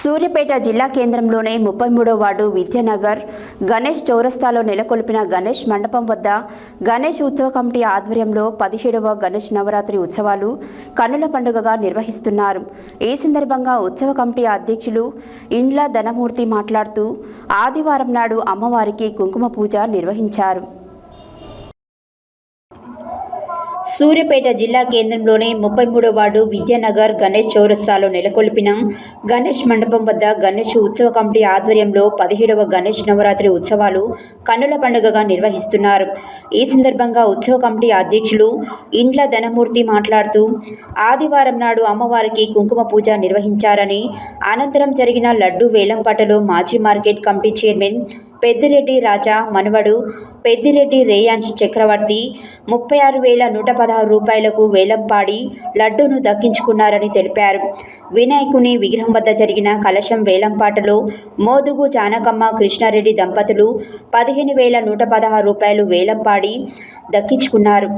సూర్యపేట జిల్లా కేంద్రంలోని ముప్పై మూడో వార్డు విద్యానగర్. గణేష్ చౌరస్తాలో నెలకొల్పిన గణేష్ మండపం వద్ద గణేష్ ఉత్సవ కమిటీ ఆధ్వర్యంలో పదిహేడవ గణేష్ నవరాత్రి ఉత్సవాలు కన్నుల పండుగగా నిర్వహిస్తున్నారు. ఈ సందర్భంగా ఉత్సవ కమిటీ అధ్యక్షులు ఇండ్ల ధనమూర్తి మాట్లాడుతూ ఆదివారం నాడు అమ్మవారికి కుంకుమ పూజ నిర్వహించారు. సూర్యాపేట జిల్లా కేంద్రంలోని ముప్పై మూడో వార్డు విద్యానగర్ గణేష్ చౌరస్తాలో నెలకొల్పిన గణేష్ మండపం వద్ద గణేష్ ఉత్సవ కమిటీ ఆధ్వర్యంలో పదిహేడవ గణేష్ నవరాత్రి ఉత్సవాలు కన్నుల పండుగగా నిర్వహిస్తున్నారు. ఈ సందర్భంగా ఉత్సవ కమిటీ అధ్యక్షులు ఇండ్ల ధనమూర్తి మాట్లాడుతూ ఆదివారం నాడు అమ్మవారికి కుంకుమ పూజ నిర్వహించారని అనంతరం జరిగిన లడ్డు వేలంపాటలో మాజీ market committee chairman Peddireddy Raja మనవడు పెద్దిరెడ్డి రేయాన్స్ చక్రవర్తి ముప్పై ఆరు వేల నూట పదహారు రూపాయలకు వేలం పాడి లడ్డూను దక్కించుకున్నారని తెలిపారు. వినాయకుని విగ్రహం వద్ద జరిగిన కలశం వేలంపాటలో మోదుగు జానకమ్మ కృష్ణారెడ్డి దంపతులు పదిహేను వేల నూట పదహారు రూపాయలు వేలం పాడి దక్కించుకున్నారు.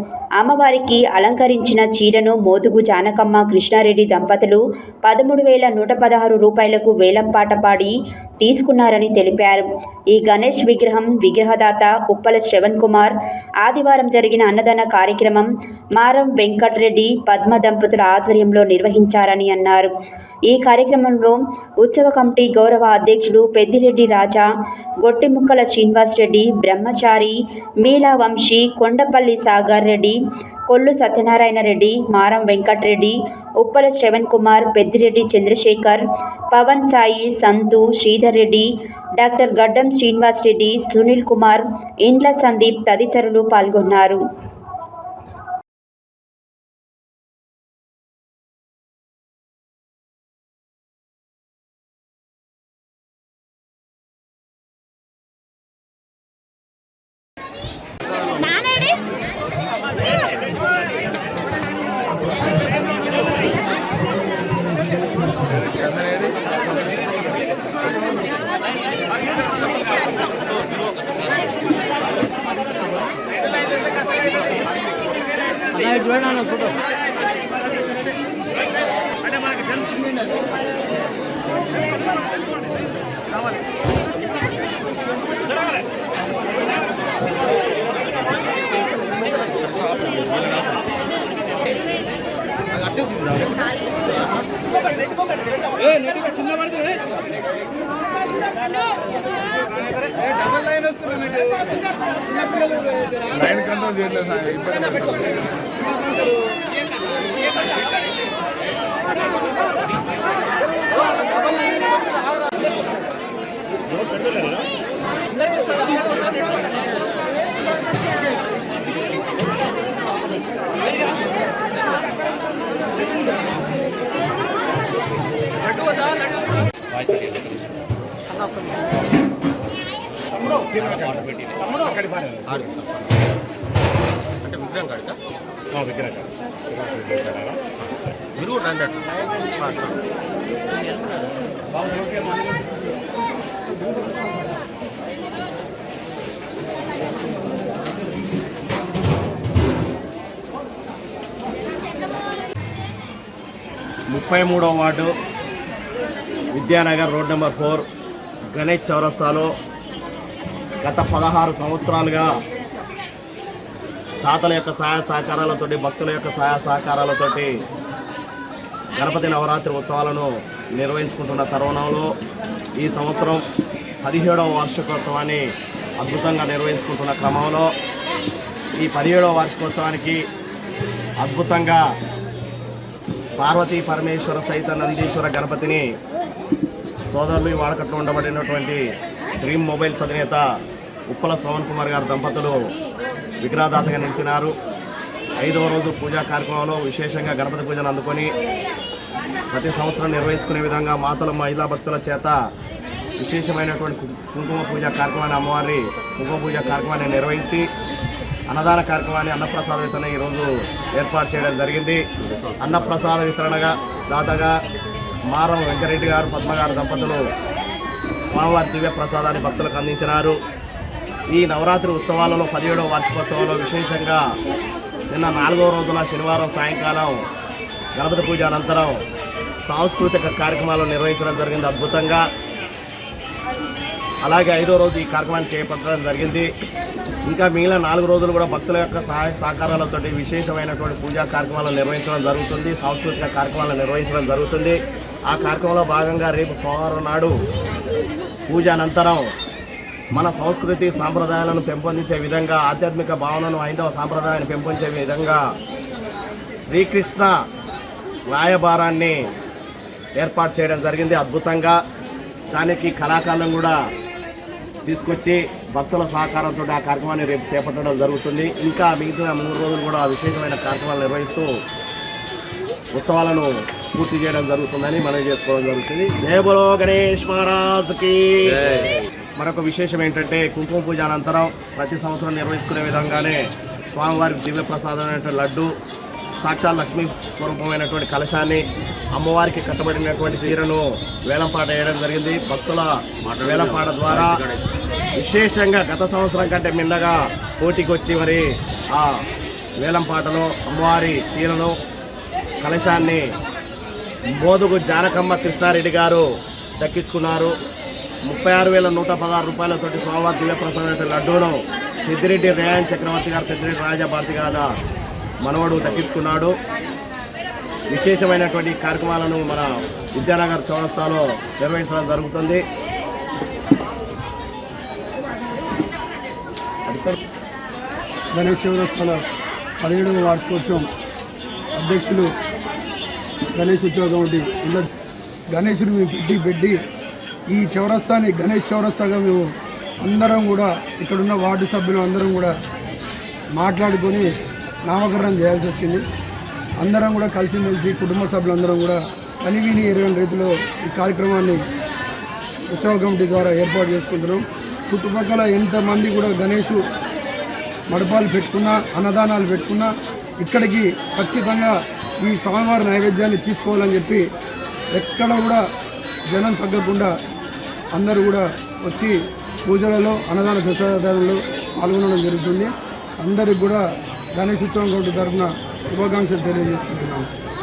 అమ్మవారికి అలంకరించిన చీరను మోదుగు జానకమ్మ కృష్ణారెడ్డి దంపతులు పదమూడు వేల నూట పదహారు రూపాయలకు వేలంపాట పాడి తీసుకున్నారని తెలిపారు. ఈ గణేష్ విగ్రహం విగ్రహదాత ఉప్పల శ్రవణ్ కుమార్ ఆదివారం జరిగిన అన్నదాన కార్యక్రమం మారం వెంకట్రెడ్డి పద్మ దంపతుల ఆధ్వర్యంలో నిర్వహించారని అన్నారు. ఈ కార్యక్రమంలో ఉత్సవ కమిటీ గౌరవ అధ్యక్షులు పెద్దిరెడ్డి రాజా గొట్టిముక్కల శ్రీనివాస్ రెడ్డి బ్రహ్మచారి మీలా వంశీ కొండపల్లి సాగర్ రెడ్డి కొల్లు సత్యనారాయణ రెడ్డి మారం వెంకట్రెడ్డి ఉప్పల శ్రవణ్ కుమార్ పెద్దిరెడ్డి చంద్రశేఖర్ పవన్ సాయి సంతు శ్రీధర్ రెడ్డి డాక్టర్ గడ్డం శ్రీనివాస్ రెడ్డి సునీల్ కుమార్ ఇండ్ల సందీప్ తదితరులు పాల్గొన్నారు. లైన్ కంట్రోల్ చేయట్లేదు సార్ ఇబ్బంది పడుతుంది అంటే విగ్రహం కాడిక విగ్రహం మీరు కూడా రండి అట్లా. ముప్పై మూడవ ward Vidyanagar road number four Ganesh చౌరస్తాలో గత పదహారు సంవత్సరాలుగా తాతల యొక్క సహాయ సహకారాలతోటి భక్తుల యొక్క సహాయ సహకారాలతోటి గణపతి నవరాత్రి ఉత్సవాలను నిర్వహించుకుంటున్న తరుణంలో ఈ సంవత్సరం పదిహేడవ వార్షికోత్సవాన్ని అద్భుతంగా నిర్వహించుకుంటున్న క్రమంలో ఈ పదిహేడవ వార్షికోత్సవానికి అద్భుతంగా పార్వతీ పరమేశ్వర సహిత నందీశ్వర గణపతిని సోదరులు ఈ వాడకట్లో ఉండబడినటువంటి డ్రీమ్ మొబైల్స్ అధినేత ఉప్పల శ్రవణ్ కుమార్ గారి దంపతులు విగ్రహదాతగా నిలిచినారు. ఐదవ రోజు పూజా కార్యక్రమంలో విశేషంగా గణపతి పూజను అందుకొని ప్రతి సంవత్సరం నిర్వహించుకునే విధంగా మాతల మహిళా భక్తుల చేత విశేషమైనటువంటి కుంకుమ పూజ కార్యక్రమాన్ని అమ్మవారి కుంకుమ పూజ కార్యక్రమాన్ని నిర్వహించి అన్నదాన కార్యక్రమాన్ని అన్నప్రసాద వితరణ ఈరోజు ఏర్పాటు చేయడం జరిగింది. అన్నప్రసాద వితరణగా దాతగా మారం వెంకరెడ్డి గారు పద్మ గారు దంపతులు స్వామివారి దివ్య ప్రసాదాన్ని భక్తులకు అందించినారు. ఈ నవరాత్రి ఉత్సవాలలో పదిహేడవ వార్షికోత్సవంలో విశేషంగా నిన్న నాలుగవ రోజున శనివారం సాయంకాలం గణపతి పూజ అనంతరం సాంస్కృతిక కార్యక్రమాలు నిర్వహించడం జరిగింది అద్భుతంగా. అలాగే ఐదో రోజు ఈ కార్యక్రమాన్ని చేపట్టడం జరిగింది. ఇంకా మిగిలిన నాలుగు రోజులు కూడా భక్తుల యొక్క సహాయ సహకారాలతో విశేషమైనటువంటి పూజా కార్యక్రమాలు నిర్వహించడం జరుగుతుంది. సాంస్కృతిక కార్యక్రమాలు నిర్వహించడం జరుగుతుంది. ఆ కార్యక్రమంలో భాగంగా రేపు సోమవారం నాడు పూజ అనంతరం మన సంస్కృతి సాంప్రదాయాలను పెంపొందించే విధంగా ఆధ్యాత్మిక భావనను హైందవ సాంప్రదాయాన్ని పెంపొందించే విధంగా శ్రీకృష్ణ రాయబారాన్ని ఏర్పాటు చేయడం జరిగింది అద్భుతంగా. దానికి కళాకారులను కూడా తీసుకొచ్చి భక్తుల సహకారంతో ఆ కార్యక్రమాన్ని రేపు చేపట్టడం జరుగుతుంది. ఇంకా మిగతా మూడు రోజులు కూడా విశేషమైన కార్యక్రమాలు నిర్వహిస్తూ ఉత్సవాలను పూర్తి చేయడం జరుగుతుందని మనం చేసుకోవడం జరుగుతుంది. జయబలో గణేష్ మహారాజ్కి మరొక విశేషం ఏంటంటే కుంకుమ పూజ అనంతరం ప్రతి సంవత్సరం నిర్వహించుకునే విధంగానే స్వామివారి దివ్య ప్రసాదమైనటువంటి లడ్డు సాక్షాత్ లక్ష్మీ స్వరూపమైనటువంటి కలశాన్ని అమ్మవారికి కట్టబడినటువంటి చీరను వేలంపాట వేయడం జరిగింది. భక్తుల వేలంపాట ద్వారా విశేషంగా గత సంవత్సరం కంటే మిన్నగా పోటీకి వచ్చి మరి ఆ వేలంపాటలో అమ్మవారి చీరను కలశాన్ని మోదుగు జానకమ్మ కృష్ణారెడ్డి గారు దక్కించుకున్నారు. ముప్పై ఆరు వేల నూట పదహారు రూపాయలతోటి స్వామివారి దివ్యప్రసాద లడ్డూను పెద్దిరెడ్డి రేయాన్ చక్రవర్తి గారు పెద్దిరెడ్డి రాజాభారతి గారు మనవడు దక్కించుకున్నాడు. విశేషమైనటువంటి కార్యక్రమాలను మన విద్యానగర్ చౌరస్తాలో నిర్వహించడం జరుగుతుంది. గణేష్ చౌరస్తాల పదిహేడవ వార్షికోత్సవం అధ్యక్షులు గణేష్ ఉద్యోగం కమిటీ గణేషుడు పెట్టి పెట్టి ఈ చౌరస్తాని గణేష్ చౌరస్తాగా మేము అందరం కూడా ఇక్కడున్న వార్డు సభ్యులు అందరం కూడా మాట్లాడుకొని నామకరణం చేయాల్సి వచ్చింది. అందరం కూడా కలిసిమెలిసి కుటుంబ సభ్యులందరం కూడా కనివిని ఎరగని రీతిలో ఈ కార్యక్రమాన్ని ఉత్సవ కమిటీ ద్వారా ఏర్పాటు చేసుకుంటున్నాం. చుట్టుపక్కల ఎంతమంది కూడా గణేషు మడపాలు పెట్టుకున్నా అన్నదానాలు పెట్టుకున్నా ఇక్కడికి ఖచ్చితంగా ఈ స్వామివారి నైవేద్యాన్ని తీసుకోవాలని చెప్పి ఎక్కడ కూడా జనం తగ్గకుండా అందరూ కూడా వచ్చి పూజలలో అన్నదాన ప్రసాదాలలో పాల్గొనడం జరుగుతుంది. అందరికి కూడా గణేష్ ఉత్సవం కమిటీ తరఫున శుభాకాంక్షలు తెలియజేసుకుంటున్నాం